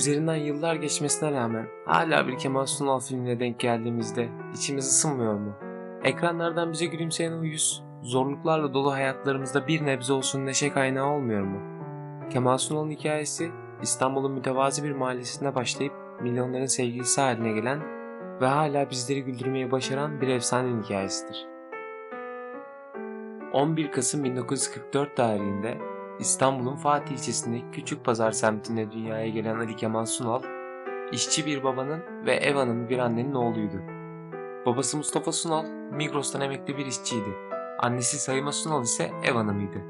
Üzerinden yıllar geçmesine rağmen hala bir Kemal Sunal filmine denk geldiğimizde içimiz ısınmıyor mu? Ekranlardan bize gülümseyen o yüz, zorluklarla dolu hayatlarımızda bir nebze olsun neşe kaynağı olmuyor mu? Kemal Sunal'ın hikayesi İstanbul'un mütevazi bir mahallesinde başlayıp milyonların sevgilisi haline gelen ve hala bizleri güldürmeyi başaran bir efsanenin hikayesidir. 11 Kasım 1944 tarihinde İstanbul'un Fatih ilçesindeki Küçük Pazar semtinde dünyaya gelen Ali Kemal Sunal, işçi bir babanın ve ev hanımı bir annenin oğluydu. Babası Mustafa Sunal, Migros'tan emekli bir işçiydi. Annesi Sayıma Sunal ise ev hanımıydı.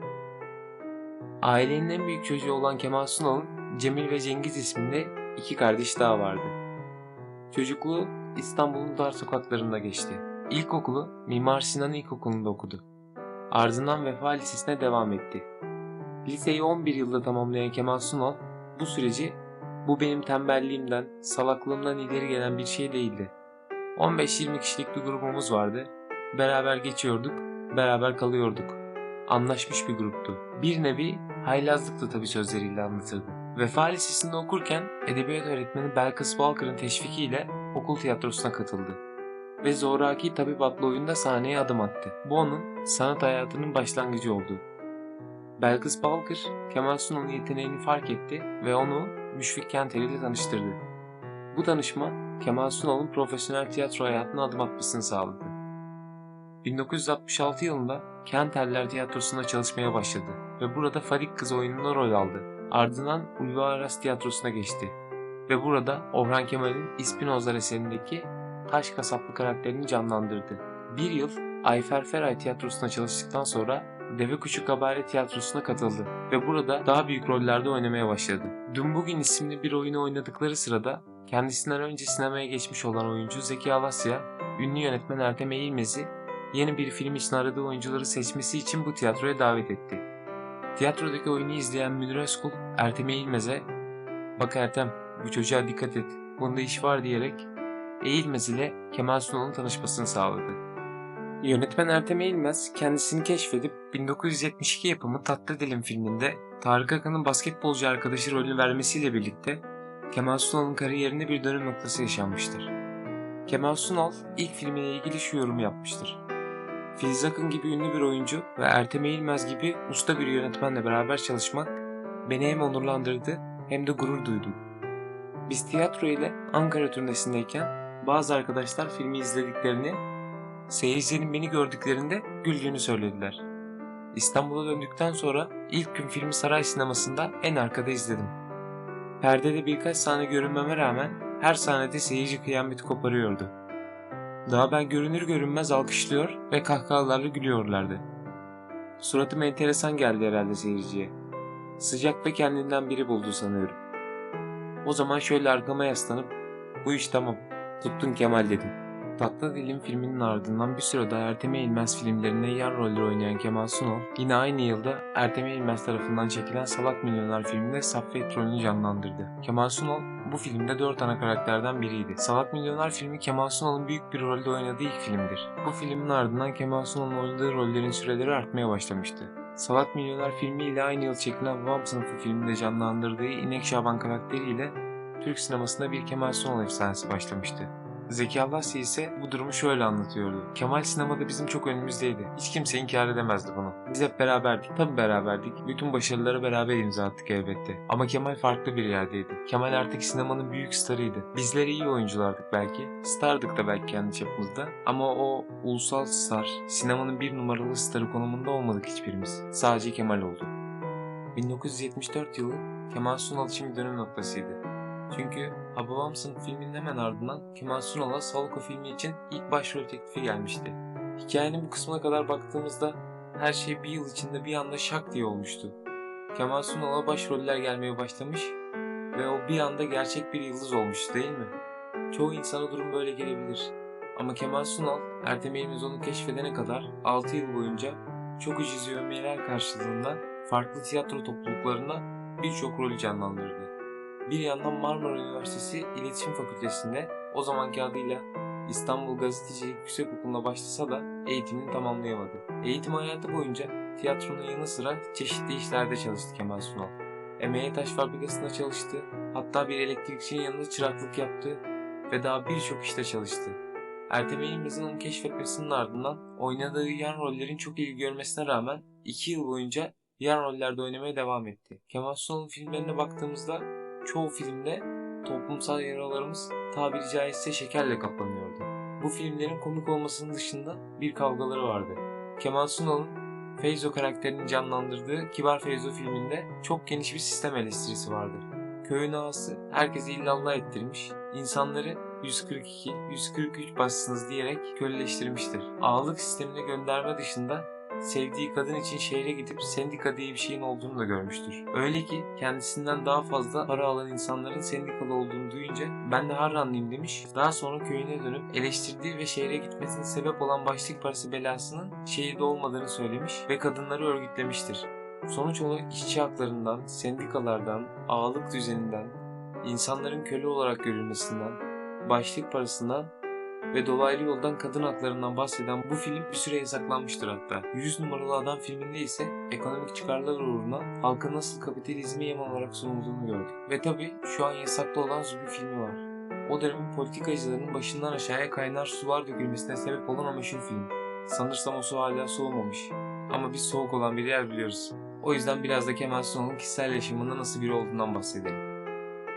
Ailenin en büyük çocuğu olan Kemal Sunal'ın Cemil ve Cengiz isminde iki kardeş daha vardı. Çocukluğu İstanbul'un dar sokaklarında geçti. İlkokulu Mimar Sinan İlkokulu'nda okudu. Ardından Vefa Lisesi'ne devam etti. Liseyi 11 yılda tamamlayan Kemal Sunal bu süreci bu benim tembelliğimden, salaklığımdan ileri gelen bir şey değildi. 15-20 kişilik bir grubumuz vardı. Beraber geçiyorduk, beraber kalıyorduk. Anlaşmış bir gruptu. Bir nevi haylazlıktı tabi sözleriyle anlatırdı. Vefa Lisesi'nde okurken edebiyat öğretmeni Belkıs Balkır'ın teşvikiyle okul tiyatrosuna katıldı. Ve Zoraki Tabip adlı oyunda sahneye adım attı. Bu onun sanat hayatının başlangıcı oldu. Belkıs Balkır, Kemal Sunal'ın yeteneğini fark etti ve onu Müşfik Kenteli ile tanıştırdı. Bu tanışma Kemal Sunal'ın profesyonel tiyatro hayatına adım atmasını sağladı. 1966 yılında Kenteller Tiyatrosu'nda çalışmaya başladı ve burada Fadik Kız oyununda rol aldı. Ardından Ulvi Aras Tiyatrosu'na geçti ve burada Orhan Kemal'in İspinozlar eserindeki taş kasaplı karakterini canlandırdı. Bir yıl Ayfer Feray Tiyatrosu'na çalıştıktan sonra Deve Kuşu Kabare Tiyatrosu'na katıldı ve burada daha büyük rollerde oynamaya başladı. Dün Bugün isimli bir oyunu oynadıkları sırada kendisinden önce sinemaya geçmiş olan oyuncu Zeki Alasya, ünlü yönetmen Ertem Eğilmez'i yeni bir film için aradığı oyuncuları seçmesi için bu tiyatroya davet etti. Tiyatrodaki oyunu izleyen Münir Özkul, Ertem Eğilmez'e ''Bak Ertem, bu çocuğa dikkat et, bunda iş var'' diyerek Eğilmez ile Kemal Sunal'ın tanışmasını sağladı. Yönetmen Ertem Eğilmez kendisini keşfedip 1972 yapımı Tatlı Dilim filminde Tarık Akan'ın basketbolcu arkadaşı rolünü vermesiyle birlikte Kemal Sunal'ın kariyerinde bir dönüm noktası yaşanmıştır. Kemal Sunal ilk filmiyle ilgili şu yorumu yapmıştır. Filiz Akın gibi ünlü bir oyuncu ve Ertem Eğilmez gibi usta bir yönetmenle beraber çalışmak beni hem onurlandırdı hem de gurur duydum. Biz tiyatro ile Ankara turnesindeyken bazı arkadaşlar filmi izlediklerini, seyircilerin beni gördüklerinde güldüğünü söylediler. İstanbul'a döndükten sonra ilk gün filmi Saray Sineması'nda en arkada izledim. Perdede birkaç sahne görünmeme rağmen her sahnede seyirci kıyameti koparıyordu. Daha ben görünür görünmez alkışlıyor ve kahkahalarla gülüyorlardı. Suratım enteresan geldi herhalde seyirciye. Sıcak ve kendinden biri buldu sanıyorum. O zaman şöyle arkama yaslanıp bu iş tamam tuttun Kemal dedim. Tatlı Dilim filminin ardından bir süre daha Ertem Eğilmez filmlerinde yer roller oynayan Kemal Sunal, yine aynı yılda Ertem Eğilmez tarafından çekilen Salak Milyoner filminde Saffet rolünü canlandırdı. Kemal Sunal bu filmde dört ana karakterden biriydi. Salak Milyoner filmi Kemal Sunal'ın büyük bir rolde oynadığı ilk filmdir. Bu filmin ardından Kemal Sunal'ın oynadığı rollerin süreleri artmaya başlamıştı. Salak Milyoner filmiyle aynı yıl çekilen Babam Sınıfı filminde canlandırdığı İnek Şaban karakteriyle Türk sinemasında bir Kemal Sunal efsanesi başlamıştı. Zeki Alasya ise bu durumu şöyle anlatıyordu. Kemal sinemada bizim çok önümüzdeydi. Hiç kimse inkar edemezdi bunu. Biz hep beraberdik. Tabi beraberdik. Bütün başarıları beraber imza attık elbette. Ama Kemal farklı bir yerdeydi. Kemal artık sinemanın büyük starıydı. Bizler iyi oyunculardık belki. Stardık da belki kendi çapımızda. Ama o ulusal star, sinemanın bir numaralı starı konumunda olmadık hiçbirimiz. Sadece Kemal oldu. 1974 yılı Kemal Sunal için bir dönüm noktasıydı. Çünkü Hababamsın filminin hemen ardından Kemal Sunal'a Salko filmi için ilk başrol teklifi gelmişti. Hikayenin bu kısmına kadar baktığımızda her şey bir yıl içinde bir anda şak diye olmuştu. Kemal Sunal'a başroller gelmeye başlamış ve o bir anda gerçek bir yıldız olmuş değil mi? Çoğu insana durum böyle gelebilir. Ama Kemal Sunal, Ertem Eğilmez onu keşfedene kadar 6 yıl boyunca çok ucuz övmeler karşılığında farklı tiyatro topluluklarında birçok rolü canlandırdı. Bir yandan Marmara Üniversitesi İletişim Fakültesi'nde o zamanki adıyla İstanbul Gazetecilik Yüksekokulu'na başlasa da eğitimini tamamlayamadı. Eğitim hayatı boyunca tiyatronun yanı sıra çeşitli işlerde çalıştı Kemal Sunal. emeğe taş fabrikasında çalıştı, hatta bir elektrikçinin yanında çıraklık yaptı ve daha birçok işte çalıştı. Ertem Eğilmez'in onu keşfetmesinin ardından oynadığı yan rollerin çok ilgi görmesine rağmen 2 yıl boyunca yan rollerde oynamaya devam etti. Kemal Sunal'ın filmlerine baktığımızda çoğu filmde toplumsal yaralarımız tabiri caizse şekerle kaplanıyordu. Bu filmlerin komik olmasının dışında bir kavgaları vardı. Kemal Sunal'ın Feyzo karakterini canlandırdığı Kibar Feyzo filminde çok geniş bir sistem eleştirisi vardır. Köyün ağası herkesi illallah ettirmiş, insanları 142, 143 bassınız diyerek köleleştirmiştir. Ağalık sistemine gönderme dışında sevdiği kadın için şehre gidip sendika diye bir şeyin olduğunu da görmüştür. Öyle ki kendisinden daha fazla para alan insanların sendikalı olduğunu duyunca ben de harranlıyım demiş. Daha sonra köyüne dönüp eleştirdiği ve şehre gitmesine sebep olan başlık parası belasının şehirde olmadığını söylemiş ve kadınları örgütlemiştir. Sonuç olarak işçi haklarından, sendikalardan, ağalık düzeninden, insanların köle olarak görülmesinden, başlık parasından ve dolaylı yoldan kadın haklarından bahseden bu film bir süre yasaklanmıştır hatta. 100 numaralı adam filminde ise ekonomik çıkarlar uğruna halka nasıl kapitalizme yem olarak sunulduğunu gördük. Ve tabi şu an yasaklı olan Zubi filmi var. O dönemin politikacılarının başından aşağıya kaynar sular dökülmesine sebep olan o meşhur film. Sanırsam o su hala soğumamış. Ama biz soğuk olan bir yer biliyoruz. O yüzden biraz da Kemal Sunal'ın kişisel yaşamında nasıl biri olduğundan bahsedelim.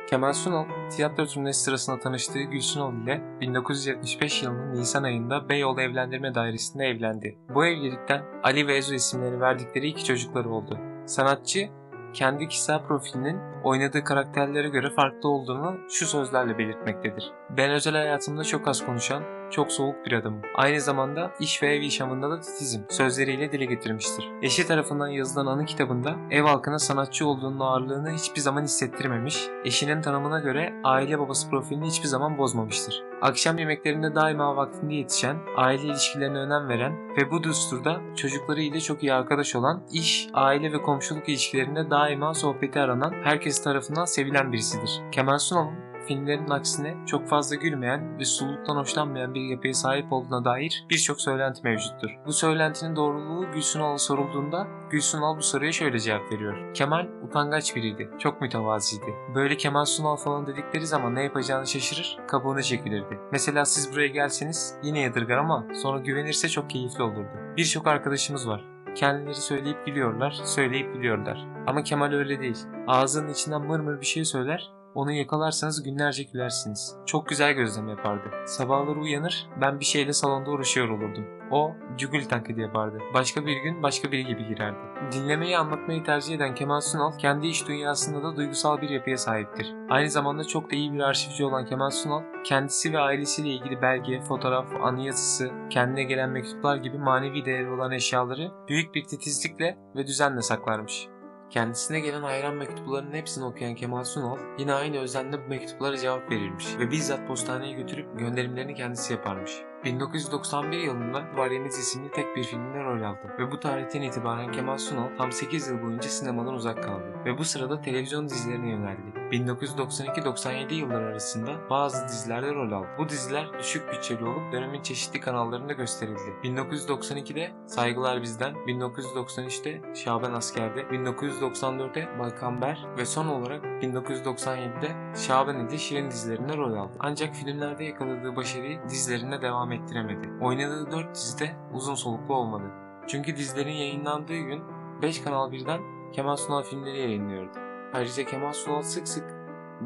Kemal Sunal, tiyatro turnesi sırasında tanıştığı Gülsünol ile 1975 yılının Nisan ayında Beyoğlu Evlendirme Dairesi'nde evlendi. Bu evlilikten Ali ve Ezo isimlerini verdikleri iki çocukları oldu. Sanatçı, kendi kişisel profilinin oynadığı karakterlere göre farklı olduğunu şu sözlerle belirtmektedir. Ben özel hayatımda çok az konuşan, çok soğuk bir adamım. Aynı zamanda iş ve ev yaşamında da titizim. Sözleriyle dile getirmiştir. Eşi tarafından yazılan anı kitabında ev halkına sanatçı olduğunun ağırlığını hiçbir zaman hissettirmemiş, eşinin tanımına göre aile babası profilini hiçbir zaman bozmamıştır. Akşam yemeklerinde daima vaktinde yetişen, aile ilişkilerine önem veren ve bu düsturda çocukları ile çok iyi arkadaş olan, iş, aile ve komşuluk ilişkilerinde daima sohbeti aranan, herkes tarafından sevilen birisidir. Kemal Sunal'ın filmlerin aksine çok fazla gülmeyen ve sululuktan hoşlanmayan bir yapıya sahip olduğuna dair birçok söylenti mevcuttur. Bu söylentinin doğruluğu Gülsünal'a sorulduğunda Gülsünal bu soruya şöyle cevap veriyor. Kemal utangaç biriydi. Çok mütevaziydi. Böyle Kemal Sunal falan dedikleri zaman ne yapacağını şaşırır, kabuğuna çekilirdi. Mesela siz buraya gelseniz yine yadırgar ama sonra güvenirse çok keyifli olurdu. Birçok arkadaşımız var. Kendileri söyleyip biliyorlar, söyleyip biliyorlar. Ama Kemal öyle değil. Ağzının içinden mır mır bir şey söyler, onu yakalarsanız günlerce gülersiniz. Çok güzel gözlem yapardı. Sabahları uyanır, ben bir şeyle salonda uğraşıyor olurdum. O, cugul taklidi yapardı. Başka bir gün başka biri gibi girerdi. Dinlemeyi anlatmayı tercih eden Kemal Sunal, kendi iş dünyasında da duygusal bir yapıya sahiptir. Aynı zamanda çok da iyi bir arşivci olan Kemal Sunal, kendisi ve ailesiyle ilgili belge, fotoğraf, anı yazısı, kendine gelen mektuplar gibi manevi değeri olan eşyaları büyük bir titizlikle ve düzenle saklarmış. Kendisine gelen hayran mektuplarının hepsini okuyan Kemal Sunal yine aynı özenle bu mektuplara cevap verirmiş ve bizzat postaneye götürüp gönderimlerini kendisi yaparmış. 1991 yılında Varyemiz isimli tek bir filmde rol aldı ve bu tarihten itibaren Kemal Sunal tam 8 yıl boyunca sinemadan uzak kaldı ve bu sırada televizyon dizilerine yöneldi. 1992-97 yılları arasında bazı dizilerde rol aldı. Bu diziler düşük bütçeli olup dönemin çeşitli kanallarında gösterildi. 1992'de Saygılar Bizden, 1993'te Şaban Asker'de, 1994'te Balkanber ve son olarak 1997'de Şaban ile Şirin dizilerinde rol aldı. Ancak filmlerde yakaladığı başarıyı dizilerinde devam ettiremedi. Oynadığı 4 dizide uzun soluklu olmadı. Çünkü dizilerin yayınlandığı gün 5 kanal birden Kemal Sunal filmleri yayınlıyordu. Ayrıca Kemal Sunal sık sık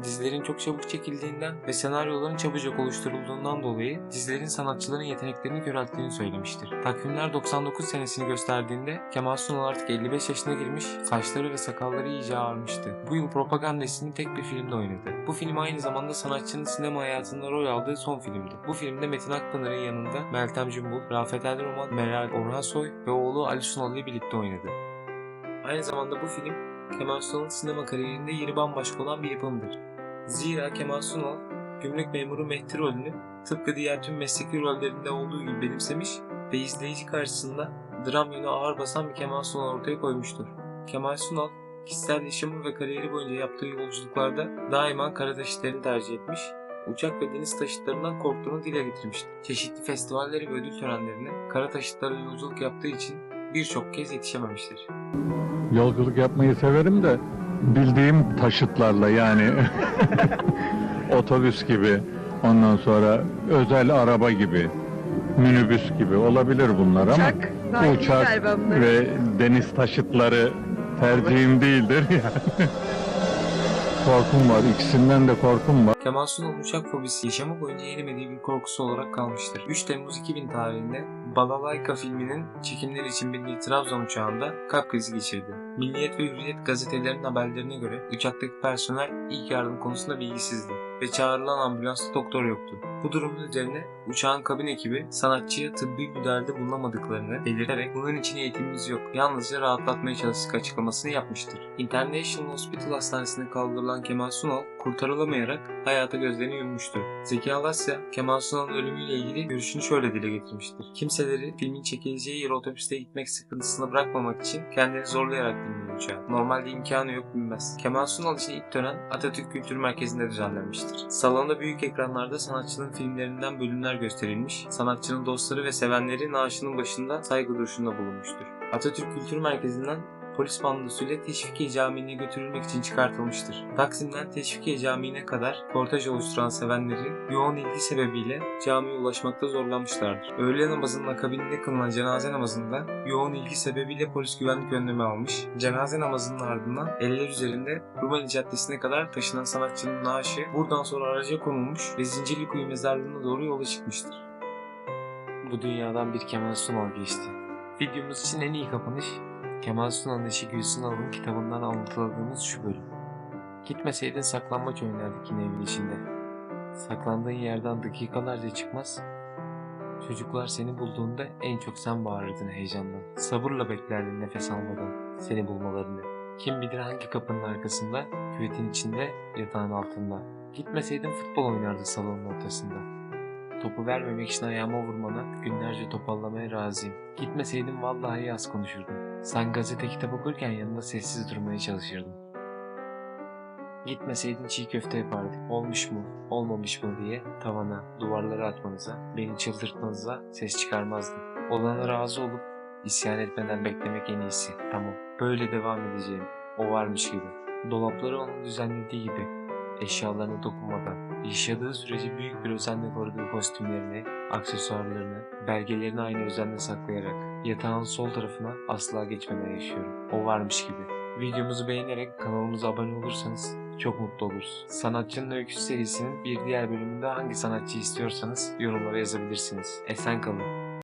dizilerin çok çabuk çekildiğinden ve senaryoların çabucak oluşturulduğundan dolayı dizilerin sanatçıların yeteneklerini körelttiğini söylemiştir. Takvimler 99 senesini gösterdiğinde Kemal Sunal artık 55 yaşına girmiş, saçları ve sakalları iyice ağarmıştı. Bu yıl Propaganda isimli tek bir filmde oynadı. Bu film aynı zamanda sanatçının sinema hayatında rol aldığı son filmdi. Bu filmde Metin Akpınar'ın yanında Meltem Cumbul, Rafet El Roman, Meral Orhansoy ve oğlu Ali Sunal ile birlikte oynadı. Aynı zamanda bu film Kemal Sunal'ın sinema kariyerinde yeri bambaşka olan bir yapımdır. Zira Kemal Sunal, gümrük memuru Mehdi rolünü tıpkı diğer tüm mesleki rollerinde olduğu gibi benimsemiş ve izleyici karşısında dram yönü ağır basan bir Kemal Sunal ortaya koymuştur. Kemal Sunal, kişisel yaşamı ve kariyeri boyunca yaptığı yolculuklarda daima kara taşıtlarını tercih etmiş, uçak ve deniz taşıtlarından korktuğunu dile getirmiştir. Çeşitli festivalleri ve ödül törenlerine kara taşıtlarla yolculuk yaptığı için birçok kez yetişememiştir. Yolculuk yapmayı severim de bildiğim taşıtlarla yani otobüs gibi ondan sonra özel araba gibi minibüs gibi olabilir bunlar ama Uçak değil uçak galiba bunlar. ve deniz taşıtları tercihim değildir yani. korkum var ikisinden de korkum var. Kemal Sunal'ın uçak fobisi yaşamı boyunca yenemediği bir korkusu olarak kalmıştır. 3 Temmuz 2000 tarihinde Balalayka filminin çekimleri için bindiği Trabzon uçağında kalp krizi geçirdi. Milliyet ve Hürriyet gazetelerinin haberlerine göre uçaktaki personel ilk yardım konusunda bilgisizdi ve çağrılan ambulansta doktor yoktu. Bu durumun üzerine uçağın kabin ekibi sanatçıya tıbbi müdahalede bulunamadıklarını belirterek bunun için eğitimimiz yok, yalnızca rahatlatmaya çalıştık açıklamasını yapmıştır. International Hospital Hastanesi'ne kaldırılan Kemal Sunal kurtarılamayarak hayata gözlerini yummuştur. Zeki Alasya, Kemal Sunal'ın ölümüyle ilgili görüşünü şöyle dile getirmiştir. Kimseleri filmin çekileceği yere otobüste gitmek sıkıntısına bırakmamak için kendini zorlayarak biniyor uçağa. Normalde imkanı yok binmez. Kemal Sunal için ilk tören Atatürk Kültür Merkezi'nde düzenlenmiştir. Salonda büyük ekranlarda sanatçının filmlerinden bölümler gösterilmiş, sanatçının dostları ve sevenleri naaşının başında saygı duruşunda bulunmuştur. Atatürk Kültür Merkezi'nden polis bandosuyla Teşvikiye Camii'ne götürülmek için çıkartılmıştır. Taksim'den Teşvikiye Camii'ne kadar kortaj oluşturan sevenleri yoğun ilgi sebebiyle camiye ulaşmakta zorlanmışlardır. Öğle namazının akabinde kılınan cenaze namazında yoğun ilgi sebebiyle polis güvenlik önlemi almış. Cenaze namazının ardından eller üzerinde Rumeli Caddesi'ne kadar taşınan sanatçının naaşı buradan sonra araca konulmuş ve Zincirlikuyu mezarlığına doğru yola çıkmıştır. Bu dünyadan bir Kemal Sunal geçti. Videomuz için en iyi kapanış Kemal Sunal'ın eşi Gülsün Alın kitabından anlatıldığımız şu bölüm. Gitmeseydin saklanmaç oynardık yine evin içinde. Saklandığın yerden dakikalarca çıkmaz. Çocuklar seni bulduğunda en çok sen bağırırdın heyecandan. Sabırla beklerdin nefes almadan seni bulmalarını. Kim bilir hangi kapının arkasında, küvetin içinde, yatağın altında. Gitmeseydin futbol oynardık salonun ortasında. Topu vermemek için ayağıma vurmana günlerce topallamaya razıyım. Gitmeseydin vallahi az konuşurdum. Sen gazete kitap okurken yanında sessiz durmaya çalışırdın. Gitmeseydin çiğ köfte yapardık. Olmuş mu, olmamış mı diye tavana, duvarlara atmanıza, beni çıldırtmanıza ses çıkarmazdım. Olana razı olup isyan etmeden beklemek en iyisi. Tamam, böyle devam edeceğim. O varmış gibi. Dolapları onun düzenlediği gibi. Eşyalarına dokunmadan, yaşadığı sürece büyük bir özenle koruduğu kostümlerini, aksesuarlarını, belgelerini aynı özenle saklayarak yatağın sol tarafına asla geçmeden yaşıyorum. O varmış gibi. Videomuzu beğenerek kanalımıza abone olursanız çok mutlu oluruz. Sanatçının Öyküsü serisinin bir diğer bölümünde hangi sanatçı istiyorsanız yorumlara yazabilirsiniz. Esen kalın.